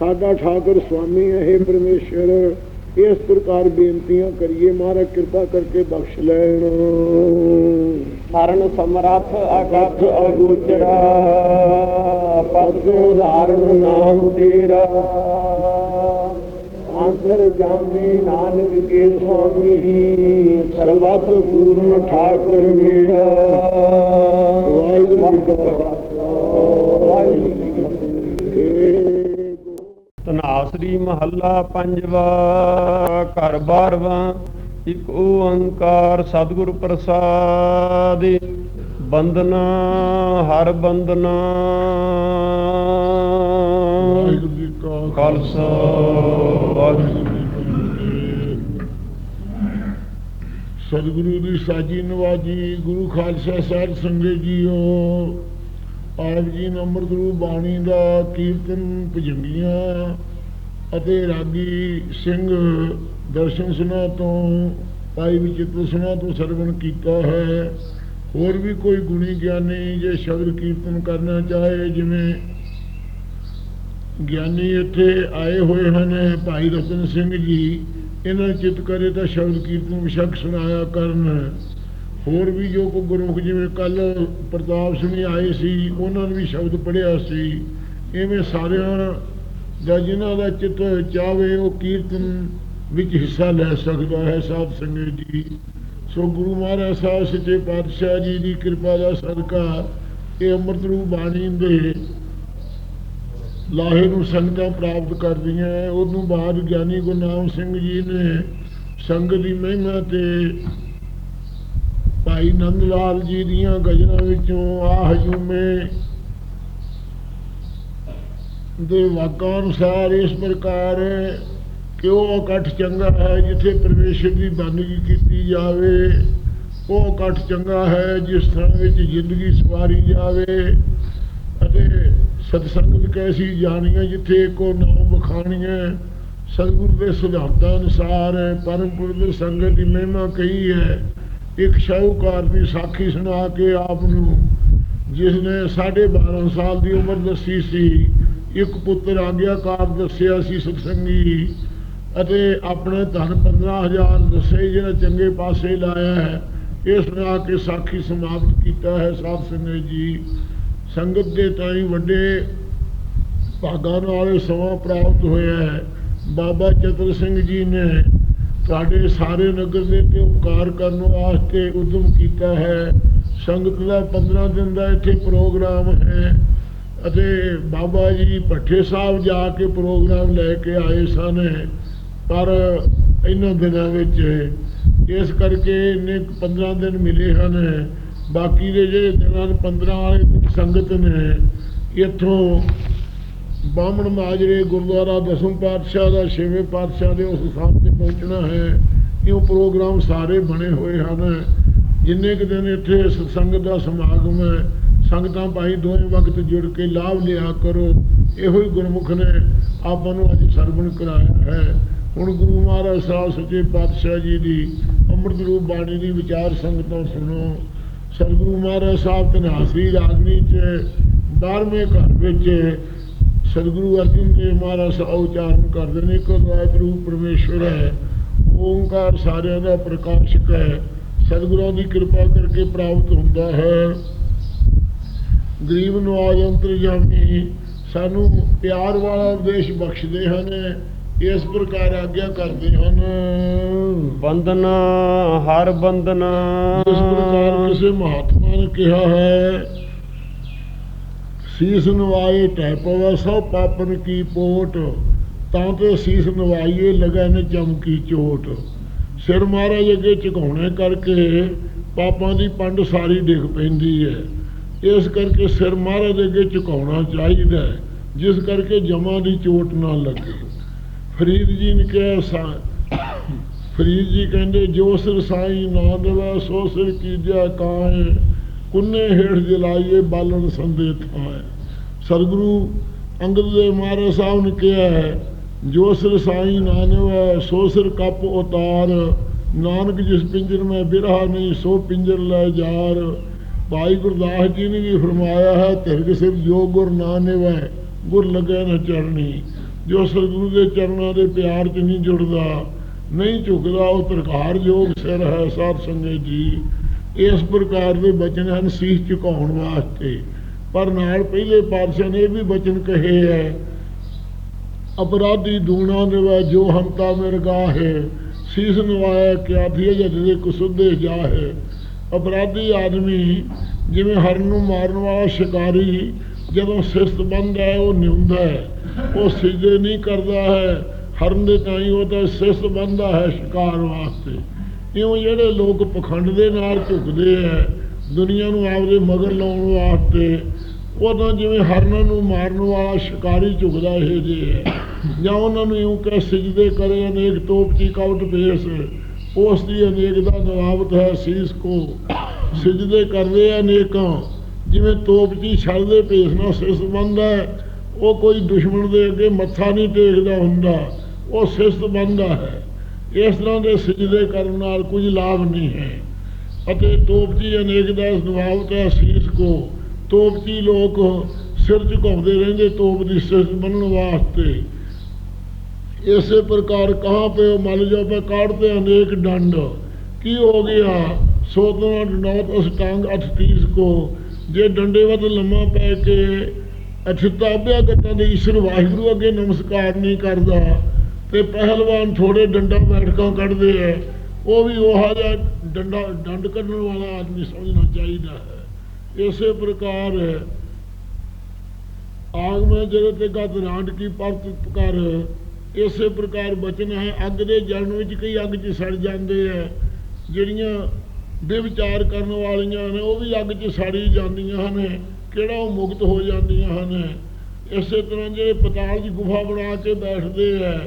ਸਾਡਾ ਠਾਕੁਰ ਸੁਆਮੀ ਹੈ ਪਰਮੇਸ਼ਰ। ਇਸ ਪ੍ਰਕਾਰ ਬੇਨਤੀਆਂ ਕਰੀਏ ਮਹਾਰਾਜ ਕਿਰਪਾ ਕਰਕੇ ਬਖਸ਼ ਲੈਣ। ਹਰਨ ਸਮਰੱਥ ਅਗਤ ਅਗੋਚਰਾ ਪਦ ਉਦਾਹਰਨ ਨਾਮ ਤੇਰਾ ਅੰਤਰ ਜਾਮੀ ਨਾਨਕ ਕੇ ਸੁਆਮੀ ਸਰਬਤ ਪੂਰਨ ਠਾਕੁਰ ਮੇਰਾ। ਵਾਹਿਗੁਰੂ ਜੀ ਕਾ ਖਾਲਸਾ। ਵਾਹਿਗੁਰੂ ਤਨਾਸਰੀ ਮਹੱਲਾ ਪੰਜਵਾ, ਘਰ ਬਾਰਵਾਂ, ਇਕ ਓੰਕਾਰ ਸਤਿਗੁਰ ਪ੍ਰਸਾਦਿ ਬੰਦਨਾ ਹਰ ਬੰਦਨਾ ਵਾਹਿਗੁਰੂ ਜੀ ਕਾ ਖਾਲਸਾ, ਵਾਹਿਗੁਰੂ ਜੀ ਸਤਿਗੁਰੂ ਦੀ ਸਾਜੀ ਨਵਾਜੀ, ਗੁਰੂ ਖਾਲਸਾ ਸਾਹਿਬ ਸੰਗਤ ਜੀਓ। ਆਪ ਜੀ ਨੇ ਅੰਮ੍ਰਿਤ ਰੂਪ ਬਾਣੀ ਦਾ ਕੀਰਤਨ ਭਜੰਗੀਆਂ ਅਤੇ ਰਾਗੀ ਸਿੰਘ ਦਰਸ਼ਨ ਸੁਨਾ ਤੋਂ, ਭਾਈ ਵਿਚਿਤ੍ਰ ਸੁਨਾ ਤੋਂ ਸਰਵਣ ਕੀਤਾ ਹੈ। ਹੋਰ ਵੀ ਕੋਈ ਗੁਣੀ ਗਿਆਨੀ ਜੇ ਸ਼ਬਦ ਕੀਰਤਨ ਕਰਨਾ ਚਾਹੇ, ਜਿਵੇਂ ਗਿਆਨੀ ਇੱਥੇ ਆਏ ਹੋਏ ਹਨ, ਭਾਈ ਰਤਨ ਸਿੰਘ ਜੀ, ਇਹਨਾਂ ਨੂੰ ਚਿੱਤ ਕਰੇ ਤਾਂ ਸ਼ਬਦ ਕੀਰਤਨ ਵਿਸ਼ਕ ਸੁਣਾਇਆ ਕਰਨ। ਹੋਰ ਵੀ ਜੋ ਕੋ ਗੁਰਮੁਖ ਜਿਵੇਂ ਕੱਲ ਪ੍ਰਤਾਪ ਸਿੰਘ ਆਏ ਸੀ, ਉਹਨਾਂ ਨੇ ਵੀ ਸ਼ਬਦ ਪੜਿਆ ਸੀ। ਐਵੇਂ ਸਾਰਿਆਂ ਦਾ ਜਿਨ੍ਹਾਂ ਦਾ ਚਿੱਤ ਚਾਵੇ, ਉਹ ਕੀਰਤਨ ਵਿੱਚ ਹਿੱਸਾ ਲੈ ਸਕਦਾ ਹੈ ਸਾਧ ਸੰਗਤ ਜੀ। ਸੋ ਗੁਰੂ ਮਹਾਰਾਜ ਸਾਹਿਬ ਸੱਚੇ ਪਾਤਸ਼ਾਹ ਜੀ ਦੀ ਕਿਰਪਾ ਦਾ ਸਦਕਾ ਇਹ ਅੰਮ੍ਰਿਤ ਰੂਪ ਬਾਣੀ ਦੇ ਲਾਹੇ ਨੂੰ ਸੰਗਤਾਂ ਪ੍ਰਾਪਤ ਕਰਦੀਆਂ ਉਹਨੂੰ ਬਾਅਦ ਗਿਆਨੀ ਗੁਰਨਾਮ ਸਿੰਘ ਜੀ ਨੇ ਸੰਗਤ ਦੀ ਮਹਿਮਾ ਤੇ ਭਾਈ ਨੰਦ ਲਾਲ ਜੀ ਦੀਆਂ ਗਜ਼ਲਾਂ ਵਿੱਚੋਂ ਆ ਹਜੂਮੇ ਦੇ ਵਾਕਾਂ ਅਨੁਸਾਰ ਇਸ ਪ੍ਰਕਾਰ ਕਿ ਉਹ ਇਕੱਠ ਚੰਗਾ ਹੈ ਜਿੱਥੇ ਪਰਮੇਸ਼ਰ ਦੀ ਬੰਦਗੀ ਕੀਤੀ ਜਾਵੇ? ਉਹ ਇਕੱਠ ਚੰਗਾ ਹੈ ਜਿਸ ਤਰ੍ਹਾਂ ਵਿੱਚ ਜ਼ਿੰਦਗੀ ਸਵਾਰੀ ਜਾਵੇ ਅਤੇ ਸਤਸੰਗਤ ਕੈਸੀ ਜਾਣੀਆਂ ਜਿੱਥੇ ਕੋ ਨਾਮ ਬਖਾਣੀਆਂ ਸਤਿਗੁਰੂ ਦੇ ਸਿਧਾਂਤਾਂ ਅਨੁਸਾਰ ਪਰਮ ਪੁਰਖ ਸੰਗਤ ਦੀ ਮਹਿਮਾ ਕਹੀ ਹੈ ਇੱਕ ਸ਼ਾਹੂਕਾਰ ਦੀ ਸਾਖੀ ਸੁਣਾ ਕੇ ਆਪ ਨੂੰ, ਜਿਸ ਨੇ 12.5 ਸਾਲ ਦੀ ਉਮਰ ਦੱਸੀ ਸੀ, ਇੱਕ ਪੁੱਤਰ ਆਗਿਆਕਾਰ ਦੱਸਿਆ ਸੀ ਸਤਸੰਗੀ ਅਤੇ ਆਪਣੇ ਧਨ 15000 ਦੱਸੇ ਜਿਹੜਾ ਚੰਗੇ ਪਾਸੇ ਲਾਇਆ ਹੈ, ਇਹ ਸੁਣਾ ਕੇ ਸਾਖੀ ਸਮਾਪਤ ਕੀਤਾ ਹੈ ਸਾਧ ਸੰਗਤ ਜੀ। ਸੰਗਤ ਦੇ ਤਾਈ ਵੱਡੇ ਭਾਗਾਂ ਨਾਲ ਸਮਾਂ ਪ੍ਰਾਪਤ ਹੋਇਆ ਹੈ। ਬਾਬਾ ਚਤਰ ਸਿੰਘ ਜੀ ਨੇ ਸਾਡੇ ਸਾਰੇ ਨਗਰ ਦੇ ਤੇ ਉਪਕਾਰ ਕਰਨ ਵਾਸਤੇ ਉਦਮ ਕੀਤਾ ਹੈ। ਸੰਗਤ ਦਾ 15 ਦਿਨ ਦਾ ਇੱਥੇ ਪ੍ਰੋਗਰਾਮ ਹੈ ਅਤੇ ਬਾਬਾ ਜੀ ਭੱਠੇ ਸਾਹਿਬ ਜਾ ਕੇ ਪ੍ਰੋਗਰਾਮ ਲੈ ਕੇ ਆਏ ਸਨ। ਪਰ ਇਹਨਾਂ ਦਿਨਾਂ ਵਿੱਚ ਇਸ ਕਰਕੇ ਇੰਨੇ ਕੁ 15 ਦਿਨ ਮਿਲੇ ਹਨ। ਬਾਕੀ ਦੇ ਜਿਹੜੇ ਦਿਨਾਂ ਨੂੰ 15 ਵਾਲੇ ਸੰਗਤ ਨੇ ਇੱਥੋਂ ਬਾਹਮਣ ਮਾਜਰੇ ਗੁਰਦੁਆਰਾ ਦਸਮ ਪਾਤਸ਼ਾਹ ਦਾ ਛੇਵੇਂ ਪਾਤਸ਼ਾਹ ਦੇ ਉਸ ਸਥਾਨ ਤੇ ਪਹੁੰਚਣਾ ਹੈ, ਇਹ ਪ੍ਰੋਗਰਾਮ ਸਾਰੇ ਬਣੇ ਹੋਏ ਹਨ, ਜਿੰਨੇ ਕੁ ਦਿਨ ਇੱਥੇ ਸਤਸੰਗ ਦਾ ਸਮਾਗਮ ਹੈ, ਸੰਗਤਾਂ ਭਾਈ ਦੋਵੇਂ ਵਕਤ ਜੁੜ ਕੇ ਲਾਭ ਲਿਆ ਕਰੋ, ਇਹੋ ਹੀ ਗੁਰਮੁਖ ਨੇ ਆਪਾਂ ਨੂੰ ਅੱਜ ਸਰਵਣ ਕਰਾਇਆ ਹੈ। ਹੁਣ ਗੁਰੂ ਮਹਾਰਾਜ ਸਾਹਿਬ ਸੱਚੇ ਪਾਤਸ਼ਾਹ ਜੀ ਦੀ ਅੰਮ੍ਰਿਤ ਰੂਪ ਬਾਣੀ ਦੀ ਵਿਚਾਰ ਸੰਗਤਾਂ ਸੁਣੋ। ਸਤਿਗੁਰੂ ਮਹਾਰਾਜ ਸਾਹਿਬ ਤਨਹਾਸੀ ਰਾਗਨੀ ਚ 12ਵੇਂ ਘਰ ਵਿੱਚ ਸਤਿਗੁਰੂ ਅਰਜਨ ਦੇਵ ਮਹਾਰਾਜ ਸਾਹਿਬ ਉਚਾਰਨ ਕਰਦੇ ਨੇ ਕਿ ਵਾਹਿਗੁਰੂ ਪਰਮੇਸ਼ਵਰ ਹੈ। ਓੰਕਾਰ ਸਾਰਿਆਂ ਦਾ ਪ੍ਰਕਾਸ਼ਕ ਹੈ। ਸਤਿਗੁਰਾਂ ਦੀ ਕਿਰਪਾ ਕਰਕੇ ਪ੍ਰਾਪਤ ਹੁੰਦਾ ਹੈ। ਗਰੀਬ ਨਵਾਜ ਅੰਤਰਜਾਮੀ ਸਾਨੂੰ ਪਿਆਰ ਵਾਲਾ ਉਪਦੇਸ਼ ਬਖਸ਼ਦੇ ਹਨ। ਇਸ ਪ੍ਰਕਾਰ ਆਗਿਆ ਕਰਦੇ ਹਨ। ਬੰਦਨਾ ਹਰ ਬੰਦਨਾ ਇਸ ਪ੍ਰਕਾਰ ਕਿਸੇ ਮਹਾਤਮਾ ਨੇ ਕਿਹਾ ਹੈ ਸੀਸ ਨਵਾਏ ਟੈ ਪਵੈ ਸੋ ਪਾਪਨ ਕੀ ਪੋਟ। ਤਾਂ ਤੇ ਸੀਸ ਨਵਾਈਏ ਲਗਾ ਨ ਚਮਕੀ ਚੋਟ। ਸਿਰ ਮਹਾਰਾਜ ਅੱਗੇ ਝੁਕਾਉਣੇ ਕਰਕੇ ਪਾਪਾਂ ਦੀ ਪੰਡ ਸਾਰੀ ਡਿੱਗ ਪੈਂਦੀ ਹੈ। ਇਸ ਕਰਕੇ ਸਿਰ ਮਹਾਰਾਜ ਅੱਗੇ ਝੁਕਾਉਣਾ ਚਾਹੀਦਾ ਜਿਸ ਕਰਕੇ ਜਮਾ ਦੀ ਚੋਟ ਨਾ ਲੱਗੇ। ਫਰੀਦ ਜੀ ਨੇ ਕਿਹਾ, ਸਾ, ਫਰੀਦ ਜੀ ਕਹਿੰਦੇ, ਜੋ ਸਿਰ ਸਾਈ ਨਾ ਦੇਵਾ, ਸੋ ਸਿਰ ਕੀਜਿਆ ਕਾਏ ਕੁੰਨੇ ਹੇਠ ਜਲਾਈਏ ਬਾਲਣ ਸੰਦੇ ਥਾਂ ਸਤਿਗੁਰੂ ਅੰਗਦ ਦੇ ਮਹਾਰਾਜ ਸਾਹਿਬ ਨੇ ਕਿਹਾ ਹੈ, ਜੋ ਸਿਰ ਸਾਈ ਨਾ ਦੇਵਾ ਸੋ ਸਿਰ ਕੱਪ ਉਤਾਰ। ਨਾਨਕ ਜਿਸ ਪਿੰਜਰ ਮੈਂ ਬਿਰਹਾ ਨਹੀਂ, ਸੋ ਪਿੰਜਰ ਲੈ ਜਾਰ। ਭਾਈ ਗੁਰਦਾਸ ਜੀ ਨੇ ਵੀ ਫਰਮਾਇਆ ਹੈ ਤਿਰਗ ਸਿਰ ਜੋ ਗੁਰ ਨਾ ਨਿਵੈ ਗੁਰ ਲਗੈ ਨ ਚਰਣੀ ਜੋ ਸਤਿਗੁਰੂ ਦੇ ਚਰਨਾਂ ਦੇ ਪਿਆਰ 'ਚ ਨਹੀਂ ਜੁੜਦਾ, ਨਹੀਂ ਝੁਕਦਾ, ਉਹ ਪ੍ਰਕਾਰ ਯੋਗ ਸਿਰ ਹੈ, ਸਾਧ ਸੰਗਤ ਜੀ। ਇਸ ਪ੍ਰਕਾਰ ਦੇ ਬਚਨ ਹਨ ਸੀਸ ਝੁਕਾਉਣ ਵਾਸਤੇ। ਪਰ ਨਾਲ ਪਹਿਲੇ ਪਾਤਸ਼ਾਹ ਨੇ ਇਹ ਵੀ ਬਚਨ ਕਹੇ ਹੈ, ਅਪਰਾਧੀ ਦੂਣਾ ਨਿਵਾ ਜੋ ਹੰਤਾ ਮਿਰਗਾ ਹੈ ਸੀਸ ਨਵਾਇਆ ਕਿਆ ਥੀ ਜਦ ਦੇ ਕੁਸੁਦੇ ਜਾ ਹੈ ਅਪਰਾਧੀ ਆਦਮੀ ਜਿਵੇਂ ਹਰਨ ਨੂੰ ਮਾਰਨ ਵਾਲਾ ਸ਼ਿਕਾਰੀ, ਜਦੋਂ ਸਿਸਤ ਬੰਦਾ ਹੈ, ਉਹ ਨਿਉਂਦਾ ਹੈ। ਉਹ ਸਿਜਦੇ ਨਹੀਂ ਕਰਦਾ ਹੈ। ਹਰਨ ਦੇ ਤਾਂ ਹੀ ਉਹ ਤਾਂ ਸਿਸਤ ਬੰਦਾ ਹੈ ਸ਼ਿਕਾਰ ਵਾਸਤੇ। ਇਉਂ ਜਿਹੜੇ ਲੋਕ ਪਖੰਡ ਦੇ ਨਾਲ ਝੁਕਦੇ ਹੈ ਦੁਨੀਆ ਨੂੰ ਆਪਦੇ ਮਗਰ ਲਾਉਣ ਵਾਸਤੇ, ਉਹ ਤਾਂ ਜਿਵੇਂ ਹਰਨਾਂ ਨੂੰ ਮਾਰਨ ਵਾਲਾ ਸ਼ਿਕਾਰੀ ਝੁਕਦਾ ਇਹ ਜੇ ਹੈ। ਜਾਂ ਉਹਨਾਂ ਨੂੰ ਇਉਂ ਕਹਿ ਸਿਜਦੇ ਕਰੇ, ਅਨੇਕ ਤੋਪਤੀ ਕਵਟ ਬੇਸ ਉਸ ਦੀ ਅਨੇਕ ਦਾ ਨਵਾਬਤ ਹੈ ਸੀਸ ਕੋ। ਸਿਜਦੇ ਕਰਦੇ ਅਨੇਕਾਂ, ਜਿਵੇਂ ਤੋਪਤੀ ਛੜਦੇ ਭੇਸ ਨਾਲ ਸਿਸ ਬੰਦਾ ਉਹ ਕੋਈ ਦੁਸ਼ਮਣ ਦੇ ਅੱਗੇ ਮੱਥਾ ਨਹੀਂ ਟੇਕਦਾ ਹੁੰਦਾ, ਉਹ ਸਿਸਤ ਬੰਦਾ ਹੈ। ਇਸ ਤਰ੍ਹਾਂ ਦੇ ਸਿਜਦੇ ਕਰਨ ਨਾਲ ਕੁਝ ਲਾਭ ਨਹੀਂ ਹੈ। ਅਤੇ ਤੋਪਤੀ ਅਨੇਕ ਦਾ ਨਵਾਬਤ ਹੈ, ਅਸੀਸ ਕੋ। ਤੋਪਤੀ ਲੋਕ ਸਿਰ ਝੁਕਾਉਂਦੇ ਰਹਿੰਦੇ ਤੋਪ ਦੀ ਸਿਰ ਬੰਨਣ ਵਾਸਤੇ। ਇਸੇ ਪ੍ਰਕਾਰ ਕਹਾਂ ਪੇ ਮਲ ਜਾ ਪੇ ਕਾੜਤੇ ਅਨੇਕ ਡੰਡ। ਕੀ ਹੋ ਗਿਆ? ਸੋਤਨਾ ਡਨੌਤ ਅਸਟਾਂਗ ਅਠ ਤੀਸ ਕੋ। ਜੇ ਵੱਧ ਲੰਮਾ ਪੈ ਕੇ ਅਠਿਤਾ ਅਭਿਆਗਤਾਂ ਦੇ ਈਸ਼ਰ ਵਾਹਿਗੁਰੂ ਅੱਗੇ ਨਮਸਕਾਰ ਨਹੀਂ ਕਰਦਾ ਤੇ ਪਹਿਲਵਾਨ ਥੋੜੇ ਡੰਡਾ ਬੈਠਕਾਂ ਕੱਢਦੇ ਐ ਉਹ ਵੀ ਉਹ ਜਿਹਾ ਡੰਡਾ, ਡੰਡ ਕੱਢਣ ਵਾਲਾ ਆਦਮੀ ਸਮਝਣਾ ਚਾਹੀਦਾ ਹੈ। ਇਸੇ ਪ੍ਰਕਾਰ ਆਗ ਮੈਂ ਜਿਹੜੇ ਤੇ ਗਤ ਰਾਂਡ ਕੀ ਪਰਤ ਕਰ, ਇਸੇ ਪ੍ਰਕਾਰ ਬਚਨ ਹੈ। ਅੱਗ ਦੇ ਜਲਣ ਵਿੱਚ ਕਈ ਅੱਗ 'ਚ ਸੜ ਜਾਂਦੇ ਐ ਜਿਹੜੀਆਂ ਬੇਵਿਚਾਰ ਕਰਨ ਵਾਲੀਆਂ ਨੇ, ਉਹ ਵੀ ਅੱਗ 'ਚ ਸੜੀ ਜਾਂਦੀਆਂ ਹਨ। ਕਿਹੜਾ ਉਹ ਮੁਕਤ ਹੋ ਜਾਂਦੀਆਂ ਹਨ? ਇਸੇ ਤਰ੍ਹਾਂ ਜਿਹੜੇ ਪਤਾਲ ਦੀ ਗੁਫਾ ਬਣਾ ਕੇ ਬੈਠਦੇ ਐ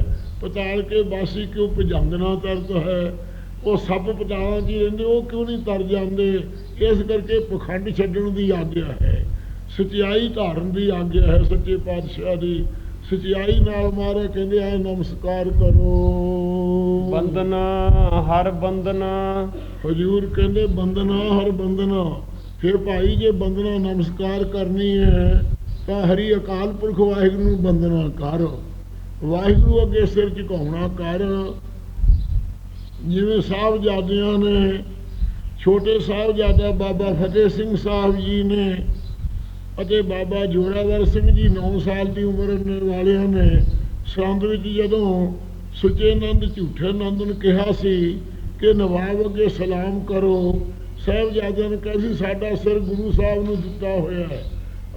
ਪਤਾਲ ਕੇ ਬਾਸੀ ਕਿਉਂ ਭਜੰਗਣਾ ਤਰਤ ਹੈ? ਉਹ ਸੱਪ ਪਤਾਲਾਂ 'ਚ ਰਹਿੰਦੇ ਉਹ ਕਿਉਂ ਨਹੀਂ ਤਰ ਜਾਂਦੇ? ਇਸ ਕਰਕੇ ਪਖੰਡ ਛੱਡਣ ਦੀ ਆਗਿਆ ਹੈ। ਸਚਾਈ ਧਾਰਨ ਦੀ ਆਗਿਆ ਹੈ ਸੱਚੇ ਪਾਤਸ਼ਾਹ ਦੀ। ਸਚਾਈ ਨਾਲ ਮਾਰੇ ਕਹਿੰਦੇ ਆ ਨਮਸਕਾਰ ਕਰੋ। ਬੰਦਨਾ ਹਰ ਬੰਦਨਾ। ਹਜੂਰ ਕਹਿੰਦੇ ਬੰਦਨਾ ਹਰ ਬੰਦਨਾ। ਫਿਰ ਭਾਈ ਜੇ ਬੰਦਨਾ ਨਮਸਕਾਰ ਕਰਨੀ ਹੈ ਤਾਂ ਹਰੀ ਅਕਾਲ ਪੁਰਖ ਵਾਹਿਗੁਰੂ ਨੂੰ ਬੰਦਨਾ ਕਰ। ਵਾਹਿਗੁਰੂ ਅੱਗੇ ਸਿਰ ਝੁਕਾਉਣਾ ਕਰ। ਜਿਵੇਂ ਸਾਹਿਬਜ਼ਾਦਿਆਂ ਨੇ, ਛੋਟੇ ਸਾਹਿਬਜ਼ਾਦਾ ਬਾਬਾ ਫਤਿਹ ਸਿੰਘ ਸਾਹਿਬ ਜੀ ਨੇ ਅਤੇ ਬਾਬਾ ਜੋਰਾਵਰ ਸਿੰਘ ਜੀ 9 ਸਾਲ ਦੀ ਉਮਰ ਵਾਲਿਆਂ ਨੇ ਸੰਦ ਵਿੱਚ ਜਦੋਂ ਸੁੱਚੇ ਨੰਦ, ਝੂਠੇ ਆਨੰਦ ਨੂੰ ਕਿਹਾ ਸੀ ਕਿ ਨਵਾਬ ਅੱਗੇ ਸਲਾਮ ਕਰੋ, ਸਾਹਿਬਜ਼ਾਦਿਆਂ ਨੇ ਕਿਹਾ ਸੀ, ਸਾਡਾ ਸਿਰ ਗੁਰੂ ਸਾਹਿਬ ਨੂੰ ਦਿੱਤਾ ਹੋਇਆ ਹੈ।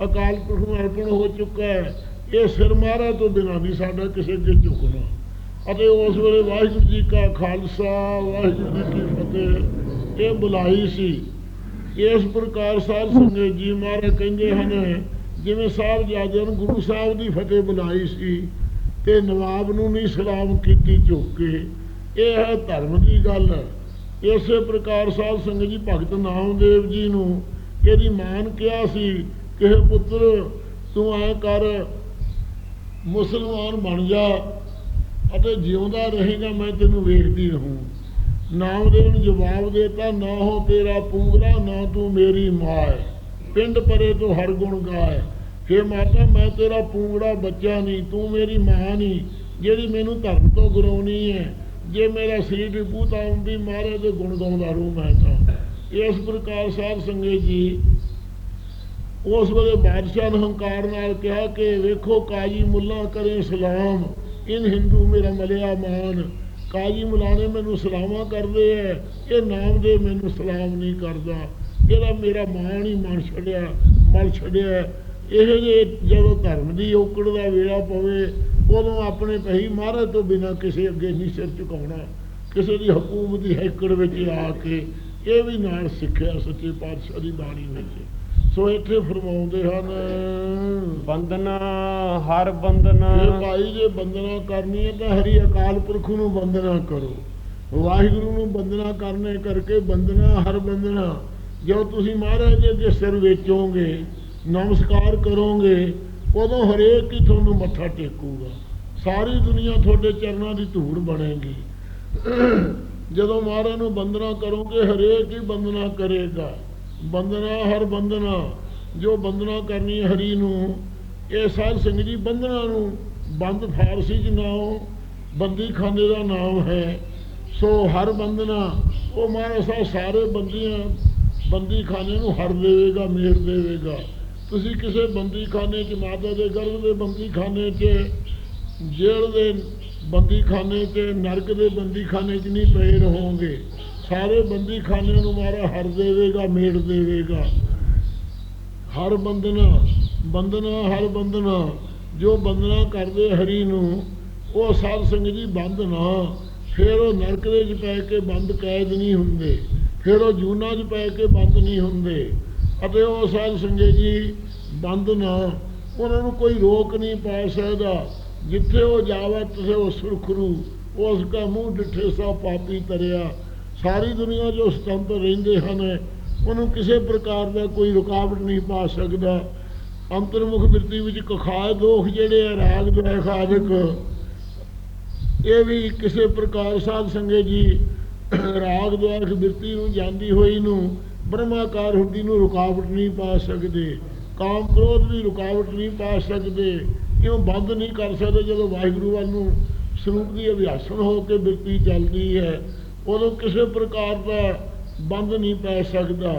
ਅਕਾਲ ਪੁਰਖ ਨੂੰ ਅਰਪਣ ਹੋ ਚੁੱਕਾ ਹੈ। ਇਹ ਸਿਰ ਮਹਾਰਾਜ ਤੋਂ ਬਿਨਾਂ ਨਹੀਂ ਸਾਡਾ ਕਿਸੇ ਅੱਗੇ ਝੁਕਣਾ। ਅਤੇ ਉਸ ਵੇਲੇ ਵਾਹਿਗੁਰੂ ਜੀ ਕਾ ਖਾਲਸਾ, ਵਾਹਿਗੁਰੂ ਜੀ ਕੀ ਫਤਿਹ। ਇਹ ਬੁਲਾਈ ਸੀ। ਇਸ ਪ੍ਰਕਾਰ ਸਾਧ ਸੰਗਤ ਜੀ ਮਹਾਰਾਜ ਕਹਿੰਦੇ ਹਨ, ਜਿਵੇਂ ਸਾਹਿਬ ਜਾਦਿਆਂ ਨੂੰ ਗੁਰੂ ਸਾਹਿਬ ਦੀ ਫਤਿਹ ਬੁਲਾਈ ਸੀ, ਤੇ ਨਵਾਬ ਨੂੰ ਨਹੀਂ ਸਲਾਮ ਕੀਤੀ ਝੁੱਕ ਕੇ। ਇਹ ਹੈ ਧਰਮ ਦੀ ਗੱਲ। ਇਸੇ ਪ੍ਰਕਾਰ ਸਾਧ ਸੰਗਤ ਜੀ ਭਗਤ ਨਾਮਦੇਵ ਜੀ ਨੂੰ ਇਹਦੀ ਮਾਨ ਕਿਹਾ ਸੀ ਕਿ "ਹੇ ਪੁੱਤਰ, ਤੂੰ ਐ ਕਰ ਮੁਸਲਮਾਨ ਬਣ ਜਾ ਅਤੇ ਜਿਉਂਦਾ ਰਹੇਗਾ, ਮੈਂ ਤੈਨੂੰ ਵੇਖਦੀ ਰਹੂੰ। ਨਾਮਦੇਵ ਨੇ ਜਵਾਬ ਦੇਤਾ, ਨਾ ਹੋ ਤੇਰਾ ਪੂੰਗਰਾ ਨਾ ਤੂੰ ਮੇਰੀ ਮਾਂ ਹੈ। ਪਿੰਡ ਪਰੇ ਤੋਂ ਹਰ ਗੁਣ ਗਾਏ। ਹੇ ਮਾਤਾ, ਮੈਂ ਤੇਰਾ ਪੂੰਗੜਾ ਬੱਚਾ ਨਹੀਂ, ਤੂੰ ਮੇਰੀ ਮਾਂ ਨਹੀਂ, ਜਿਹੜੀ ਮੈਨੂੰ ਧਰਮ ਤੋਂ ਗਰਾਉਣੀ ਹੈ। ਜੇ ਮੇਰਾ ਸਰੀਰ ਵਿਭੂ ਤਾਂ ਹੁੰਦੀ ਮਹਾਰਾਜ ਦੇ ਗੁਣ ਗਾਉਂਦਾ ਰਹੂੰ, ਮੈਂ ਤਾਂ। ਇਸ ਪ੍ਰਕਾਰ ਸਾਹਿਬ ਸੰਗਤ ਜੀ ਉਸ ਵੇਲੇ ਬਾਦਸ਼ਾਹ ਨੇ ਹੰਕਾਰ ਨਾਲ ਕਿਹਾ ਕਿ ਵੇਖੋ ਕਾਜੀ ਮੁੱਲਾ ਕਰੇ ਸਲਾਮ, ਇਨ ਹਿੰਦੂ ਮੇਰਾ ਮਲਿਆ ਮਾਨ। ਕਾਜੀ ਮੁਲਾਣੇ ਮੈਨੂੰ ਸਲਾਮਾਂ ਕਰਦੇ ਐ, ਇਹ ਨਾਮ ਦੇ ਮੈਨੂੰ ਸਲਾਮ ਨਹੀਂ ਕਰਦਾ। ਇਹਦਾ ਮੇਰਾ ਮਾਣ ਹੀ ਮਨ ਛੱਡਿਆ ਮਨ ਛੱਡਿਆ ਇਹ ਜੇ ਜਦੋਂ ਧਰਮ ਦੀ ਔਕੜ ਦਾ ਵੇਲਾ ਪਵੇ, ਉਦੋਂ ਆਪਣੇ ਪਹੀ ਮਹਾਰਾਜ ਤੋਂ ਬਿਨਾਂ ਕਿਸੇ ਅੱਗੇ ਨਹੀਂ ਸਿਰ ਝੁਕਾਉਣਾ। ਕਿਸੇ ਦੀ ਹਕੂਮਤ ਦੀ ਹੈਕੜ ਵਿੱਚ ਆ ਕੇ ਇਹ ਵੀ ਨਾਲ ਸਿੱਖਿਆ ਸੱਚੇ ਪਾਤਸ਼ਾਹ ਦੀ ਬਾਣੀ ਵਿੱਚ। ਸੋ ਇੱਥੇ ਫਰਮਾਉਂਦੇ ਹਨ ਬੰਦਨਾ ਹਰ ਬੰਦਨਾ ਇਹ ਭਾਈ ਜੇ ਬੰਦਨਾ ਕਰਨੀ ਹੈ ਤਾਂ ਹਰੀ ਅਕਾਲ ਪੁਰਖ ਨੂੰ ਬੰਦਨਾ ਕਰੋ। ਵਾਹਿਗੁਰੂ ਨੂੰ ਬੰਦਨਾ ਕਰਨੇ ਕਰਕੇ ਬੰਦਨਾ ਹਰ ਬੰਦਨਾ ਜਦੋਂ ਤੁਸੀਂ ਮਹਾਰਾਜ ਦੇ ਸਿਰ ਵੇਚੋਗੇ ਨਮਸਕਾਰ ਕਰੋਗੇ ਉਦੋਂ ਹਰੇਕ ਹੀ ਤੁਹਾਨੂੰ ਮੱਥਾ ਟੇਕੂਗਾ। ਸਾਰੀ ਦੁਨੀਆ ਤੁਹਾਡੇ ਚਰਨਾਂ ਦੀ ਧੂੜ ਬਣੇਗੀ। ਜਦੋਂ ਮਹਾਰਾਜ ਨੂੰ ਬੰਦਨਾ ਕਰੋਗੇ ਹਰੇਕ ਹੀ ਬੰਦਨਾ ਕਰੇਗਾ। ਬੰਦਨਾ ਹਰ ਬੰਦਨਾ ਜੋ ਬੰਦਨਾ ਕਰਨੀ ਹਰੀ ਨੂੰ, ਇਹ ਸਾਧ ਸਿੰਘ ਜੀ ਬੰਦਨਾ ਨੂੰ ਬੰਦ ਫਾਰਸੀ ਚ ਨਾਮ, ਬੰਦੀ ਖਾਨੇ ਦਾ ਨਾਮ ਹੈ। ਸੋ ਹਰ ਬੰਦਨਾ ਉਹ ਮਹਾਰਾਜ ਸਾਹਿਬ ਸਾਰੇ ਬੰਦੀਆਂ, ਬੰਦੀ ਖਾਨੇ ਨੂੰ ਹਰ ਦੇਵੇਗਾ ਮੇਰ ਦੇਵੇਗਾ। ਤੁਸੀਂ ਕਿਸੇ ਬੰਦੀ ਖਾਨੇ ਚ, ਮਾਤਾ ਦੇ ਗਰਭ ਦੇ ਬੰਦੀ ਖਾਨੇ ਚ, ਜੇਲ੍ਹ ਦੇ ਬੰਦੀ ਖਾਨੇ ਚ, ਨਰਕ ਦੇ ਬੰਦੀ ਖਾਨੇ ਚ ਨਹੀਂ ਪਏ ਰਹੋਗੇ। ਸਾਰੇ ਬੰਦੀ ਖਾਨੇ ਨੂੰ ਮਾਰਾ, ਹਰ ਦੇਵੇਗਾ, ਮੇੜ ਦੇਵੇਗਾ। ਹਰ ਬੰਦਨਾ ਬੰਦਨਾ ਹਰ ਬੰਦਨਾ ਜੋ ਬੰਦਨਾ ਕਰਦੇ ਹਰੀ ਨੂੰ, ਉਹ ਸਾਧ ਸੰਗਤ ਜੀ ਬੰਦ ਨਾ। ਫਿਰ ਉਹ ਨਰਕ ਦੇ ਵਿੱਚ ਪੈ ਕੇ ਬੰਦ ਕੈਦ ਨਹੀਂ ਹੁੰਦੇ। ਫਿਰ ਉਹ ਜੂਨਾ 'ਚ ਪੈ ਕੇ ਬੰਦ ਨਹੀਂ ਹੁੰਦੇ। ਅਤੇ ਉਹ ਸਾਧ ਸੰਗਤ ਜੀ ਬੰਦ ਨਾ। ਉਹਨਾਂ ਨੂੰ ਕੋਈ ਰੋਕ ਨਹੀਂ ਪਾ ਸਕਦਾ। ਜਿੱਥੇ ਉਹ ਜਾਵੇ ਤੁਸੇ ਉਹ ਸੁਰਖਰੂ। ਉਸ ਦਾ ਮੂੰਹ ਡਿੱਠੇ ਸਾ ਪਾਪੀ ਤਰਿਆ। ਸਾਰੀ ਦੁਨੀਆ ਜੋ ਸੁਤੰਤਰ ਰਹਿੰਦੇ ਹਨ, ਉਹਨੂੰ ਕਿਸੇ ਪ੍ਰਕਾਰ ਦਾ ਕੋਈ ਰੁਕਾਵਟ ਨਹੀਂ ਪਾ ਸਕਦਾ। ਅੰਤਰਮੁਖ ਬਿਰਤੀ ਵਿੱਚ ਕਖਾਏ ਦੋਖ ਜਿਹੜੇ ਆ, ਰਾਗ ਦੁਆਖ ਆਦਿਕ, ਇਹ ਵੀ ਕਿਸੇ ਪ੍ਰਕਾਰ ਸਾਧ ਸੰਗੇ ਜੀ, ਰਾਗ ਦੁਆਖ ਬਿਰਤੀ ਨੂੰ, ਜਾਂਦੀ ਹੋਈ ਨੂੰ, ਬ੍ਰਹਮਾਕਾਰ ਹੁੰਦੀ ਨੂੰ ਰੁਕਾਵਟ ਨਹੀਂ ਪਾ ਸਕਦੇ। ਕਾਮ ਕ੍ਰੋਧ ਦੀ ਰੁਕਾਵਟ ਨਹੀਂ ਪਾ ਸਕਦੇ। ਕਿਉਂ ਬੰਦ ਨਹੀਂ ਕਰ ਸਕਦੇ ਜਦੋਂ ਵਾਹਿਗੁਰੂ ਵੱਲ ਨੂੰ ਸਰੂਪ ਦੀ ਅਭਿਆਸਨ ਹੋ ਕੇ ਬਿਰਤੀ ਚੱਲਦੀ ਹੈ? ਉਦੋਂ ਕਿਸੇ ਪ੍ਰਕਾਰ ਦਾ ਬੰਦ ਨਹੀਂ ਪੈ ਸਕਦਾ।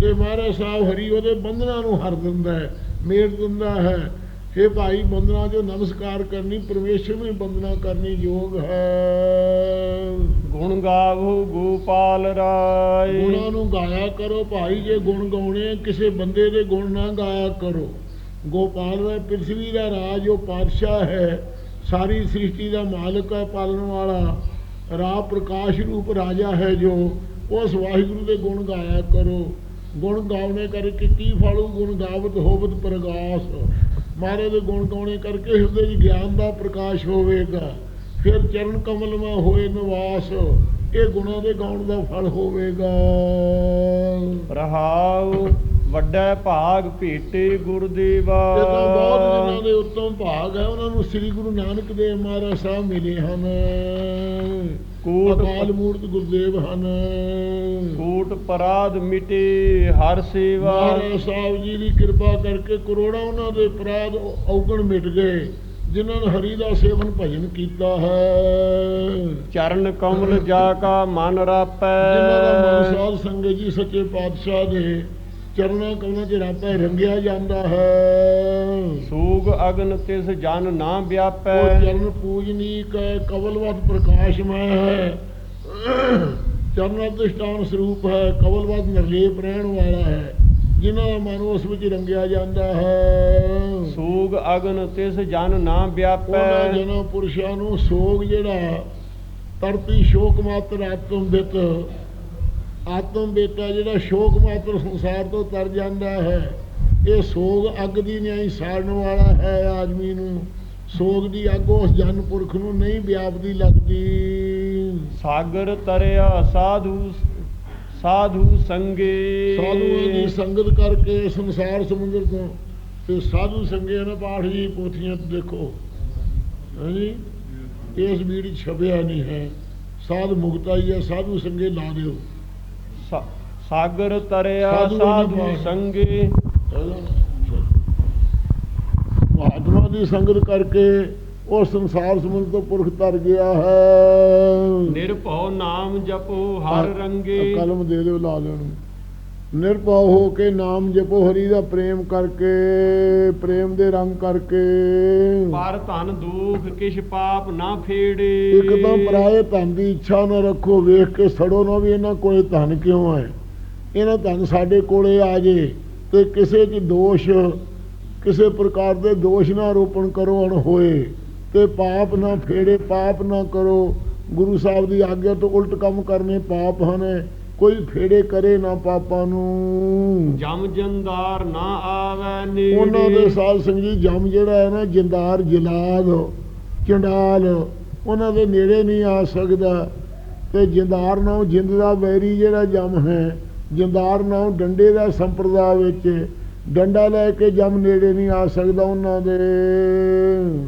ਤੇ ਮਹਾਰਾਜ ਸਾਹਿਬ ਹਰੀ ਉਹਦੇ ਬੰਧਨਾਂ ਨੂੰ ਹਰ ਦਿੰਦਾ ਹੈ ਮੇਰ ਦਿੰਦਾ ਹੈ। हे ਭਾਈ ਬੰਦਨਾ ਜੋ ਨਮਸਕਾਰ ਕਰਨੀ ਪਰਮੇਸ਼ਰ ਨੂੰ ਬੰਦਨਾ ਕਰਨੀ ਯੋਗ ਹੈ। ਗੁਣ ਗਾਵੋ ਗੋਪਾਲ ਰਾਏ। ਗੁਣਾਂ ਨੂੰ ਗਾਇਆ ਕਰੋ ਭਾਈ ਜੇ ਗੁਣ ਗਾਉਣੇ ਕਿਸੇ ਬੰਦੇ ਦੇ ਗੁਣ ਨਾ ਗਾਇਆ ਕਰੋ। ਗੋਪਾਲ ਹੈ ਪ੍ਰਿਥਵੀ ਦਾ ਰਾਜ ਉਹ ਪਾਤਸ਼ਾਹ ਹੈ। ਸਾਰੀ ਸ੍ਰਿਸ਼ਟੀ ਦਾ ਮਾਲਕ ਹੈ ਪਾਲਣ ਵਾਲਾ। ਰਾ ਪ੍ਰਕਾਸ਼ ਰੂਪ ਰਾਜਾ ਹੈ ਜੋ ਉਸ ਵਾਹਿਗੁਰੂ ਦੇ ਗੁਣ ਗਾਇਆ ਕਰੋ। ਗੁਣ ਗਾਉਣੇ ਕਰਕੇ ਕੀ ਫਾਲੂ? ਗੁਣ ਗਾਵਤ ਹੋਵਤ ਪ੍ਰਗਾਸ। ਮਹਾਰਾਜ ਦੇ ਗੁਣ ਗਾਉਣੇ ਕਰਕੇ ਹਿਰਦੇ 'ਚ ਗਿਆਨ ਦਾ ਪ੍ਰਕਾਸ਼ ਹੋਵੇਗਾ। ਫਿਰ ਚਰਨ ਕਮਲ ਮਾ ਹੋਏ ਨਿਵਾਸ। ਇਹ ਗੁਣਾਂ ਦੇ ਗਾਉਣ ਦਾ ਫਲ ਹੋਵੇਗਾ। ਰਹਾਉ ਵੱਡਾ ਭਾਗ ਭੇਟੇ ਗੁਰਦੇਵਾ। ਇਹ ਤਾਂ ਬਹੁਤ ਜਿਨ੍ਹਾਂ ਦੇ ਉੱਤਮ ਭਾਗ ਹੈ ਉਹਨਾਂ ਨੂੰ ਸ੍ਰੀ ਗੁਰੂ ਨਾਨਕ ਦੇਵ ਮਹਾਰਾਜ ਸਾਹਿਬ ਮਿਲੇ ਹਨ। ਕੋਟ ਅਕਾਲ ਮੂਰਤ ਗੁਰਦੇਵ ਹਨ। ਕੋਟ ਪਰਾਧ ਮਿਟੇ ਹਰ ਸੇਵਾ। ਮਹਾਰਾਜ ਸਾਹਿਬ ਜੀ ਦੀ ਕਿਰਪਾ ਕਰਕੇ ਕਰੋੜਾਂ ਉਹਨਾਂ ਦੇ ਅਪਰਾਧ ਔਗਣ ਮਿਟ ਗਏ ਜਿਨ੍ਹਾਂ ਨੇ ਹਰੀ ਦਾ ਸੇਵਨ ਭਜਨ ਕੀਤਾ ਹੈ। ਚਰਨ ਕਮਲ ਜਾ ਕਾ ਮਨ ਰਾਪੈ। ਜਿਨ੍ਹਾਂ ਦਾ ਮਨ ਸਾਧ ਸੰਗਤ ਜੀ ਸੱਚੇ ਪਾਤਸ਼ਾਹ ਦੇ ਚਰਨਾਂ ਕਮਲਾਂ 'ਚ ਰਾਪੈ ਰੰਗਿਆ ਜਾਂਦਾ ਹੈ। ਸੂਗ ਅਗਨ ਤਿਸ ਜਨ ਨਾ ਉਹ ਵਿਆਪੈ ਚਰਨ ਪੂਜਨੀਕ ਕਵਲਵਤ ਪ੍ਰਕਾਸ਼ਮय ਹੈ। ਚਰਨ ਅਧਿਸ਼ਟਾਨ ਸਰੂਪ ਹੈ ਕਵਲਵਤ ਨਿਰਲੇਪ ਰਹਿਣ ਵਾਲਾ ਹੈ। ਜਿਨ੍ਹਾਂ ਦਾ ਮਨ ਉਸ ਵਿੱਚ ਰੰਗਿਆ ਜਾਂਦਾ ਹੈ। ਸੂਗ ਅਗਨ ਤਿਸ ਜਨ ਨਾ ਵਿਆਪੈ। ਉਹਨਾਂ ਜਨਾਂ ਪੁਰਸ਼ਾਂ ਨੂੰ ਸੋਗ ਜਿਹੜਾ ਤਰਤੀ ਸ਼ੋਕ ਮਾਤਰ ਆਤਮ ਬਿਤ ਆਤਮ ਬੇਟਾ ਜਿਹੜਾ ਸ਼ੋਕ ਮਾਤਰ ਸੰਸਾਰ ਤੋਂ ਤਰ ਜਾਂਦਾ ਹੈ ਇਹ ਸੋਗ ਅੱਗ ਦੀ ਨਿਆਈ ਸਾੜਨ ਵਾਲਾ ਹੈ ਆਦਮੀ ਨੂੰ। ਸੋਗ ਦੀ ਅੱਗ ਉਸ ਜਨ ਪੁਰਖ ਨੂੰ ਨਹੀਂ ਵਿਆਪਦੀ ਲੱਗਦੀ। ਸਾਗਰ ਤਰਿਆ ਸਾਧੂ ਸਾਧੂ ਸੰਗੇ। ਸਾਧੂਆਂ ਦੀ ਸੰਗਤ ਕਰਕੇ ਸੰਸਾਰ ਸਮੁੰਦਰ ਤੋਂ ਤੇ ਸਾਧੂ ਸੰਗੇ ਨੇ ਪਾਠ ਜੀ ਪੋਥੀਆਂ ਤੇ ਦੇਖੋ। ਹਾਂਜੀ? ਇਸ ਵੀੜ ਛਪਿਆ ਨਹੀਂ ਹੈ। ਸਾਧ ਮੁਕਤਾ ਹੀ ਹੈ ਸਾਧੂ ਸੰਗੇ ਲਾ ਦਿਓ। ਸਾਗਰ ਤਰਿਆ ਸਾਧੂ ਸੰਗੇ। ਮਹਾਤਮਾ ਦੀ ਸੰਗਤ ਕਰਕੇ ਉਹ ਸੰਸਾਰ ਸਮੁੰਦਰ ਤੋਂ ਪੁਰਖ ਤਰ ਗਿਆ ਹੈ। ਨਿਰਭਉ ਨਾਮ ਜਪੋ ਹਰ ਰੰਗੇ। ਕਲਮ ਦੇ ਦਿਓ ਲਾ ਦੇਣ ਨਿਰਭਉ ਹੋ ਕੇ ਨਾਮ ਜਪੋ ਹਰੀ ਦਾ ਪ੍ਰੇਮ ਕਰਕੇ ਪ੍ਰੇਮ ਦੇ ਰੰਗ ਕਰਕੇ। ਪਰ ਧਨ ਦੁਖ ਕਿਛ ਪਾਪ ਨਾ ਫੇੜੇ। ਇੱਕ ਤਾਂ ਪਰਾਏ ਧਨ ਦੀ ਇੱਛਾ ਨਾ ਰੱਖੋ ਵੇਖ ਕੇ ਸੜੋ ਨਾ ਵੀ ਇਹਨਾਂ ਕੋਲੇ ਧਨ ਕਿਉਂ ਹੈ? ਇਹਨਾਂ ਧਨ ਸਾਡੇ ਕੋਲੇ ਆ ਜੇ ਤੇ ਕਿਸੇ 'ਚ ਦੋਸ਼ ਕਿਸੇ ਪ੍ਰਕਾਰ ਦੇ ਦੋਸ਼ ਨਾ ਆਰੋਪਣ ਕਰੋ ਅਣ ਹੋਏ। ਤੇ ਪਾਪ ਨਾ ਫੇੜੇ ਪਾਪ ਨਾ ਕਰੋ। ਗੁਰੂ ਸਾਹਿਬ ਦੀ ਆਗਿਆ ਤੋਂ ਉਲਟ ਕੰਮ ਕਰਨੇ ਪਾਪ ਹਨ। ਕੋਈ ਫੇੜੇ ਕਰੇ ਨਾ ਪਾਪਾਂ ਨੂੰ। ਜਮ ਜੰਦਾਰ ਨਾ ਆਵੈ ਨੇੜੇ ਉਹਨਾਂ ਦੇ ਸਾਧ ਸੰਗੀ ਜਮ ਜਿਹੜਾ ਹੈ ਨਾ ਜਿੰਦਾਰ ਜਲਾਦ ਚੰਡਾਲ ਉਹਨਾਂ ਦੇ ਨੇੜੇ ਨਹੀਂ ਆ ਸਕਦਾ। ਤੇ ਜਿੰਦਾਰ ਨਾਮ ਜਿੰਦ ਦਾ ਵੈਰੀ ਜਿਹੜਾ ਜਮ ਹੈ ਜਿੰਦਾਰ ਨਾਮ ਡੰਡੇ ਦਾ ਸੰਪਰਦਾ ਵਿੱਚ ਡੰਡਾ ਲੈ ਕੇ ਜਮ ਨੇੜੇ ਨਹੀਂ ਆ ਸਕਦਾ ਉਹਨਾਂ ਦੇ।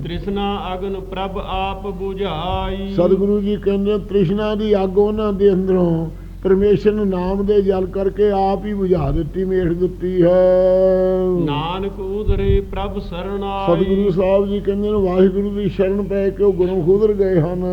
ਤ੍ਰਿਸ਼ਨਾ ਅਗਨ ਪ੍ਰਭ ਆਪ 부ਝਾਈ ਸਤਿਗੁਰੂ ਜੀ ਕਹਿੰਦੇ ਤ੍ਰਿਸ਼ਨਾ ਦੀ ਅੱਗ ਉਹਨਾਂ ਦੇ ਅੰਦਰੋਂ ਪਰਮੇਸ਼ਰ ਨੂੰ ਨਾਮ ਦੇ ਜਲ ਕਰਕੇ ਆਪ ਹੀ ਬੁਝਾ ਦਿੱਤੀ ਮੇਖ ਦਿੱਤੀ ਹੈ। ਨਾਨਕ ਉਦਰੇ ਪ੍ਰਭ ਸਰਣਾਈ। ਸਤਿਗੁਰੂ ਸਾਹਿਬ ਜੀ ਕਹਿੰਦੇ ਨੇ ਵਾਹਿਗੁਰੂ ਦੀ ਸ਼ਰਨ ਪੈ ਕੇ ਉਹ ਗੁਰੂ ਖੁਦਰ ਗਏ ਹਨ।